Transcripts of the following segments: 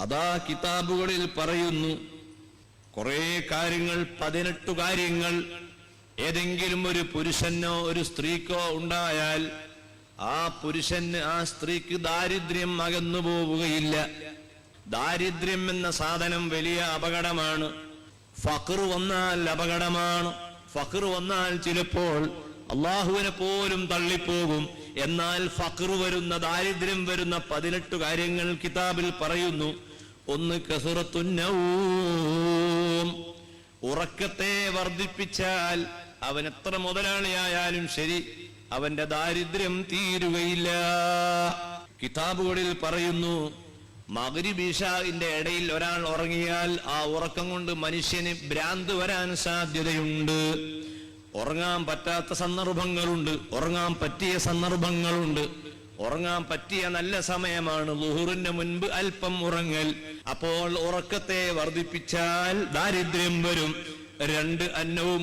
അതാ കിതാബുകളിൽ പറയുന്നു കുറെ കാര്യങ്ങൾ പതിനെട്ടു കാര്യങ്ങൾ ഏതെങ്കിലും ഒരു പുരുഷനോ ഒരു സ്ത്രീക്കോ ഉണ്ടായാൽ ആ പുരുഷന് ആ സ്ത്രീക്ക് ദാരിദ്ര്യം അകന്നു പോവുകയില്ല. ദാരിദ്ര്യം എന്ന സാധനം വലിയ അപകടമാണ്. ഫഖർ വന്നാൽ അപകടമാണ്. ഫഖർ വന്നാൽ ചിലപ്പോൾ അള്ളാഹുവിനെ പോലും തള്ളിപ്പോകും. എന്നാൽ ഫഖർ വരുന്ന ദാരിദ്ര്യം വരുന്ന പതിനെട്ട് കാര്യങ്ങൾ കിതാബിൽ പറയുന്നു. ഒന്ന് കസുറത്തുന്നവും ഉറക്കത്തെ വർദ്ധിപ്പിച്ചാൽ അവൻ എത്ര മുതലാളിയായാലും ശരി അവന്റെ ദാരിദ്ര്യം തീരുകയില്ല. കിതാബുകളിൽ പറയുന്നു മകരിബീഷാവിന്റെ ഇടയിൽ ഒരാൾ ഉറങ്ങിയാൽ ആ ഉറക്കം കൊണ്ട് മനുഷ്യന് ഭ്രാന്ത് വരാൻ സാധ്യതയുണ്ട്. ഉറങ്ങാൻ പറ്റാത്ത സന്ദർഭങ്ങളുണ്ട് ഉറങ്ങാൻ പറ്റിയ സന്ദർഭങ്ങളുണ്ട്. ഉറങ്ങാൻ പറ്റിയ നല്ല സമയമാണ് ലുഹുറിന് മുൻപ് അല്പം ഉറങ്ങൽ. അപ്പോൾ ഉറക്കത്തെ വർദ്ധിപ്പിച്ചാൽ ദാരിദ്ര്യം വരും. രണ്ട് അന്നവും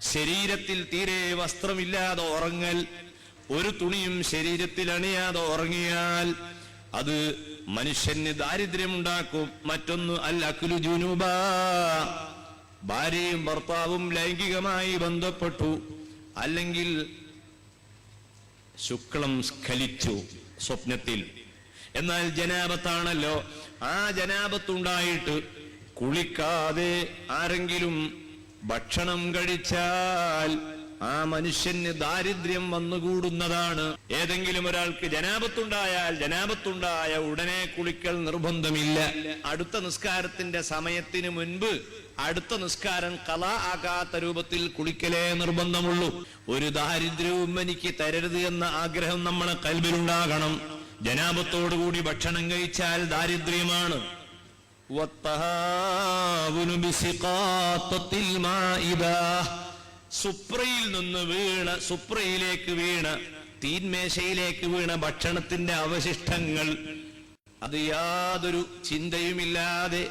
ശരീരത്തിൽ തീരെ വസ്ത്രമില്ലാതെ ഉറങ്ങൽ. ഒരു തുണിയും ശരീരത്തിൽ അണിയാതെ ഉറങ്ങിയാൽ അത് മനുഷ്യന് ദാരിദ്ര്യമുണ്ടാക്കും. മറ്റൊന്ന് അൽ അഖിലു ജുനുബ. ഭാര്യയും ഭർത്താവും ലൈംഗികമായി ബന്ധപ്പെട്ടു. അല്ലെങ്കിൽ ശുക്ലം സ്ഖലിച്ചു സ്വപ്നത്തിൽ. എന്നാൽ ജനാപത്താണല്ലോ ആ ജനാപത്തുണ്ടായിട്ട് കുളിക്കാതെ ആരെങ്കിലും ഭക്ഷണം കഴിച്ചാൽ ആ മനുഷ്യന് ദാരിദ്ര്യം വന്നുകൂടുന്നതാണ്. ഏതെങ്കിലും ഒരാൾക്ക് ജനാപത്തുണ്ടായാൽ ജനാപത്തുണ്ടായ ഉടനെ കുളിക്കൽ നിർബന്ധമില്ല. അടുത്ത നിസ്കാരത്തിന്റെ സമയത്തിന് മുൻപ് അടുത്ത നിസ്കാരം കല ആകാത്ത രൂപത്തിൽ കുളിക്കലേ നിർബന്ധമുള്ളൂ. ഒരു ദാരിദ്ര്യവും എനിക്ക് തരരുത് എന്ന ആഗ്രഹം നമ്മളെ കൽവിലുണ്ടാകണം. ജനാപത്തോടുകൂടി ഭക്ഷണം കഴിച്ചാൽ ദാരിദ്ര്യമാണ്. വത്തഹാവുനു ബിസിഖാത്തത്തിൽ മാഇദാ. സുപ്രയിൽ നിന്ന് വീണ് സുപ്രയിലേക്ക് വീണ് തീന്മേശയിലേക്ക് വീണ ഭക്ഷണത്തിന്റെ അവശിഷ്ടങ്ങൾ. അത് യാതൊരു ചിന്തയുമില്ലാതെ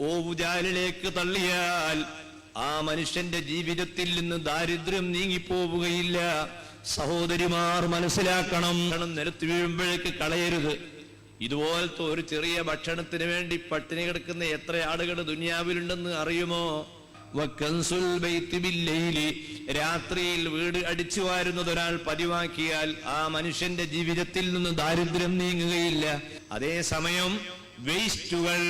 ഓവുചാലിലേക്ക് തള്ളിയാൽ ആ മനുഷ്യന്റെ ജീവിതത്തിൽ നിന്ന് ദാരിദ്ര്യം നീങ്ങിപ്പോവുകയില്ല. സഹോദരിമാർ മനസ്സിലാക്കണം. നിരത്തി വീഴുമ്പോഴേക്ക് കളയരുത്. ഇതുപോലത്തെ ഒരു ചെറിയ ഭക്ഷണത്തിന് വേണ്ടി പട്ടിണി കിടക്കുന്ന എത്ര ആളുകൾ ദുനിയാവിലുണ്ടെന്ന് അറിയുമോ. രാത്രിയിൽ വീട് അടിച്ചു വാരുന്നത് ഒരാൾ പതിവാക്കിയാൽ ആ മനുഷ്യന്റെ ജീവിതത്തിൽ നിന്ന് ദാരിദ്ര്യം നീങ്ങുകയില്ല. അതേസമയം വേസ്റ്റുകൾ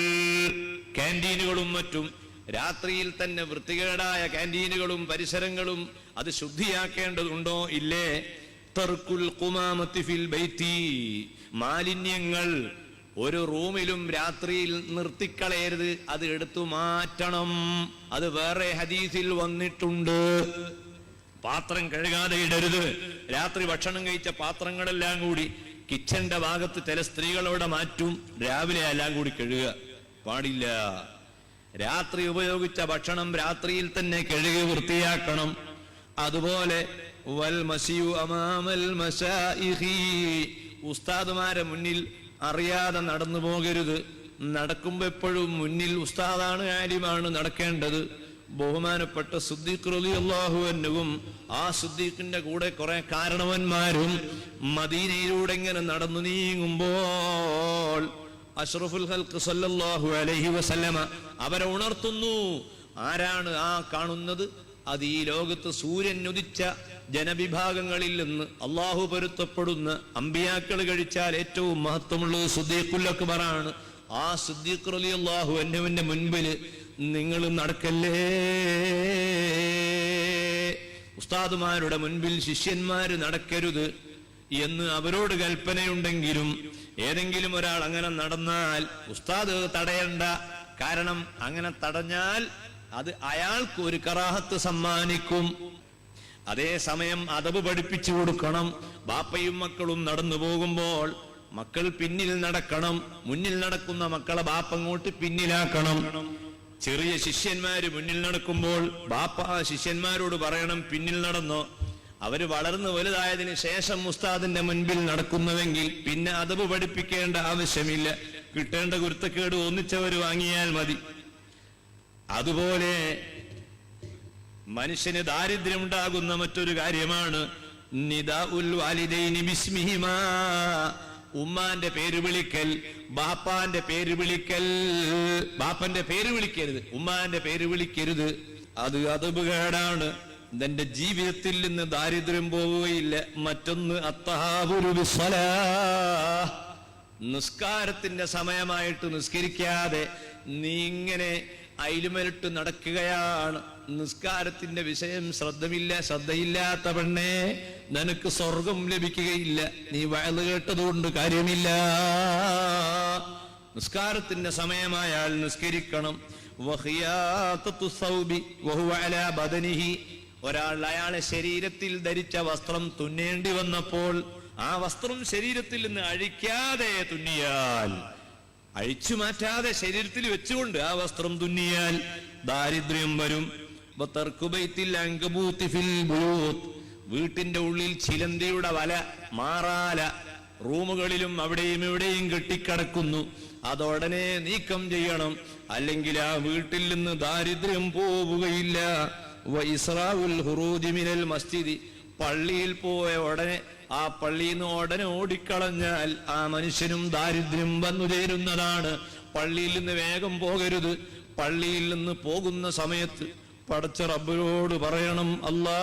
ക്യാന്റീനുകളും മറ്റും രാത്രിയിൽ തന്നെ വൃത്തികേടായ ക്യാന്റീനുകളും പരിസരങ്ങളും അത് ശുദ്ധിയാക്കേണ്ടതുണ്ടോ? ഇല്ലേ. തർക്കുൽ ഖുമാമത്തി ഫിൽ ബൈത്തി. മാലിന്യങ്ങൾ ഒരു റൂമിലും രാത്രിയിൽ നിർത്തിക്കളയരുത്. അത് എടുത്തു മാറ്റണം. അത് വേറെ ഹദീസിൽ വന്നിട്ടുണ്ട്. പാത്രം കഴുകാതെ ഇടരുത്. രാത്രി ഭക്ഷണം കഴിച്ച പാത്രങ്ങളെല്ലാം കൂടി കിച്ചന്റെ ഭാഗത്ത് ചില സ്ത്രീകളോടെ മാറ്റും. രാവിലെ എല്ലാം കൂടി കഴുകുക. പാടില്ല. രാത്രി ഉപയോഗിച്ച ഭക്ഷണം രാത്രിയിൽ തന്നെ കഴുകി വൃത്തിയാക്കണം. അതുപോലെ വൽ മസിയു അമാമൽ മസാഇഹി ഉസ്താദുമാരെ മുന്നിൽ അറിയാതെ നടന്നു പോകരുത്. നടക്കുമ്പോ എപ്പോഴും മുന്നിൽ ഉസ്താദാണ് ആര്യമാണ് നടക്കേണ്ടത്. ബഹുമാനപ്പെട്ട സുദ്ദീഖ് റലി അള്ളാഹുവിനും ആ സുദ്ദീഖിന്റെ കൂടെ കുറെ കാരണവന്മാരും മദീനയിലൂടെ ഇങ്ങനെ നടന്നു നീങ്ങുമ്പോൾ അഷ്റഫുൽ ഹൽക്ക് സല്ലല്ലാഹു അലൈഹി വസല്ലമ അവരെ ഉണർത്തുന്നു. ആരാണ് ആ കാണുന്നത്? അത് ഈ ലോകത്ത് സൂര്യൻ ഉദിച്ച ജനവിഭാഗങ്ങളിൽ നിന്ന് അള്ളാഹു പൊരുത്തപ്പെടുന്ന അമ്പിയാക്കൾ കഴിച്ചാൽ ഏറ്റവും മഹത്വമുള്ളത് സുദ്ദീഖുൽ അക്ബറാണ്. ആ സുദ്ദീഖ് റളിയല്ലാഹു അൻഹുവിന്റെ മുൻപിൽ നിങ്ങൾ നടക്കല്ലേ? ഉസ്താദുമാരുടെ മുൻപിൽ ശിഷ്യന്മാര് നടക്കരുത് എന്ന് അവരോട് കൽപ്പനയുണ്ടെങ്കിലും ഏതെങ്കിലും ഒരാൾ അങ്ങനെ നടന്നാൽ ഉസ്താദ് തടയണ്ട. കാരണം അങ്ങനെ തടഞ്ഞാൽ അത് അയാൾക്ക് ഒരു കറാഹത്ത് സമ്മാനിക്കും. അതേസമയം അതവ് പഠിപ്പിച്ചു കൊടുക്കണം. ബാപ്പയും മക്കളും നടന്നു പോകുമ്പോൾ മക്കൾ പിന്നിൽ നടക്കണം. മുന്നിൽ നടക്കുന്ന മക്കളെ ബാപ്പ അങ്ങോട്ട് പിന്നിലാക്കണം. ചെറിയ ശിഷ്യന്മാര് മുന്നിൽ നടക്കുമ്പോൾ ബാപ്പ ശിഷ്യന്മാരോട് പറയണം പിന്നിൽ നടന്നോ? അവർ വളർന്നു വലുതായതിനു ശേഷം മുസ്താദിന്റെ മുൻപിൽ നടക്കുന്നുവെങ്കിൽ പിന്നെ അതവ് പഠിപ്പിക്കേണ്ട ആവശ്യമില്ല. കിട്ടേണ്ട കുരുത്തക്കേട് ഒന്നിച്ചവര് വാങ്ങിയാൽ മതി. അതുപോലെ മനുഷ്യന് ദാരിദ്ര്യം ഉണ്ടാകുന്ന മറ്റൊരു കാര്യമാണ്. ഉമ്മാന്റെ പേര് വിളിക്കൽ ബാപ്പാന്റെ പേര് വിളിക്കൽ. ബാപ്പന്റെ പേര് വിളിക്കരുത് ഉമ്മാന്റെ പേര് വിളിക്കരുത്. അത് അതബുകേടാണ് നിന്റെ ജീവിതത്തിൽ നിന്ന് ദാരിദ്ര്യം പോവുകയില്ല. മറ്റൊന്ന് അത്തഹാബുരു. നിസ്കാരത്തിന്റെ സമയമായിട്ട് നിസ്കരിക്കാതെ നീ ഇങ്ങനെ അയിലുമലിട്ട് നടക്കുകയാണ്. നിസ്കാരത്തിന്റെ വിഷയം ശ്രദ്ധമില്ല ശ്രദ്ധയില്ലാത്ത പെണ്ണെ നിനക്ക് സ്വർഗം ലഭിക്കുകയില്ല. നീ വയത് കേട്ടതുകൊണ്ട് കാര്യമില്ല. നിസ്കാരത്തിന്റെ സമയമായാൽ നിസ്കരിക്കണം. ഒരാൾ അയാളെ ശരീരത്തിൽ ധരിച്ച വസ്ത്രം തുന്നേണ്ടി വന്നപ്പോൾ ആ വസ്ത്രം ശരീരത്തിൽ നിന്ന് അഴിക്കാതെ തുന്നിയാൽ അഴിച്ചു മാറ്റാതെ ശരീരത്തിൽ വെച്ചുകൊണ്ട് ആ വസ്ത്രം തുന്നിയാൽ ദാരിദ്ര്യം വരും. വീട്ടിന്റെ ഉള്ളിൽ ചിലന്തിയുടെ വല മാറാല. റൂമുകളിലും അവിടെയും ഇവിടെയും കെട്ടിക്കിടക്കുന്നു. അതോടനെ നീക്കം ചെയ്യണം. അല്ലെങ്കിൽ ആ വീട്ടിൽ നിന്ന് ദാരിദ്ര്യം പോവുകയില്ല. വൈസ്രാവുൽ ഹുറൂജി മിനൽ മസ്ജിദി. പള്ളിയിൽ പോയ ഉടനെ ആ പള്ളിയിൽ നിന്ന് ഉടനെ ഓടിക്കളഞ്ഞാൽ ആ മനുഷ്യനും ദാരിദ്ര്യം വന്നു ചേരുന്നതാണ്. പള്ളിയിൽ നിന്ന് വേഗം പോകരുത്. പള്ളിയിൽ നിന്ന് പോകുന്ന സമയത്ത് പടച്ച റബ്ബിനോട് പറയണം അല്ലാ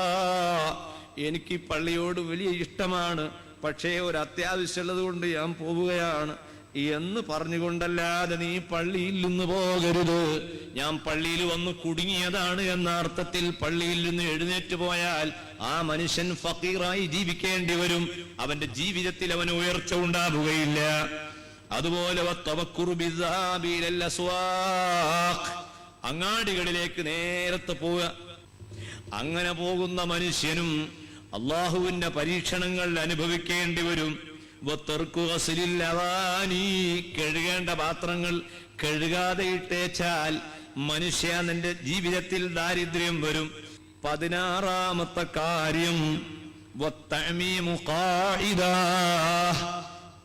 എനിക്ക് പള്ളിയോട് വലിയ ഇഷ്ടമാണ്. പക്ഷേ ഒരു അത്യാവശ്യമുള്ളത് കൊണ്ട് ഞാൻ പോവുകയാണ്. എന്ന് പറഞ്ഞുകൊണ്ടല്ലാതെ നീ പള്ളിയിൽ നിന്ന് പോകരുത്. ഞാൻ പള്ളിയിൽ വന്ന് കുടുങ്ങിയതാണ് എന്ന അർത്ഥത്തിൽ പള്ളിയിൽ നിന്ന് എഴുന്നേറ്റ് പോയാൽ ആ മനുഷ്യൻ ഫക്കീറായി ജീവിക്കേണ്ടി വരും. അവന്റെ ജീവിതത്തിൽ അവന് ഉയർച്ച ഉണ്ടാവുകയില്ല. അതുപോലെ. അങ്ങാടികളിലേക്ക് നേരത്തെ പോവുക. അങ്ങനെ പോകുന്ന മനുഷ്യനും അള്ളാഹുവിന്റെ പരീക്ഷണങ്ങൾ അനുഭവിക്കേണ്ടി വരും. കഴുകേണ്ട പാത്രങ്ങൾ കഴുകാതെ ഇട്ടേച്ചാൽ മനുഷ്യ നിന്റെ ജീവിതത്തിൽ ദാരിദ്ര്യം വരും. പതിനാറാമത്തെ കാര്യം.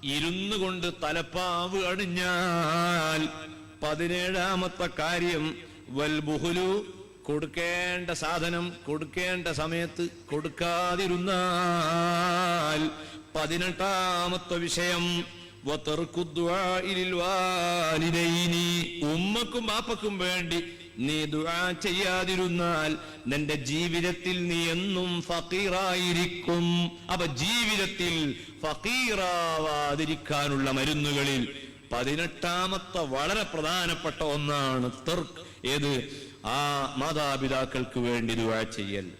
ഇരുന്നു കൊണ്ട് തലപ്പാവ് അണിഞ്ഞാൽ. പതിനേഴാമത്തെ കാര്യം വൽബുഹുലു കൊടുക്കേണ്ട സാധനം കൊടുക്കേണ്ട സമയത്ത് കൊടുക്കാതിരുന്നാൽ പതിനെട്ടാമത്തെ വിഷയം. ഉമ്മക്കും ബാപ്പക്കും വേണ്ടി നീ ദുആ ചെയ്യാതിരുന്നാൽ നിന്റെ ജീവിതത്തിൽ നീ എന്നും ഫക്കീറായിരിക്കും അപ്പൊ ജീവിതത്തിൽ ഫക്കീറാവാതിരിക്കാനുള്ള മരുന്നുകളിൽ പതിനെട്ടാമത്തെ വളരെ പ്രധാനപ്പെട്ട ഒന്നാണ് തെർക്ക് ഏത്? ആ മാതാപിതാക്കൾക്ക് വേണ്ടി ദുവാ ചെയ്യൽ.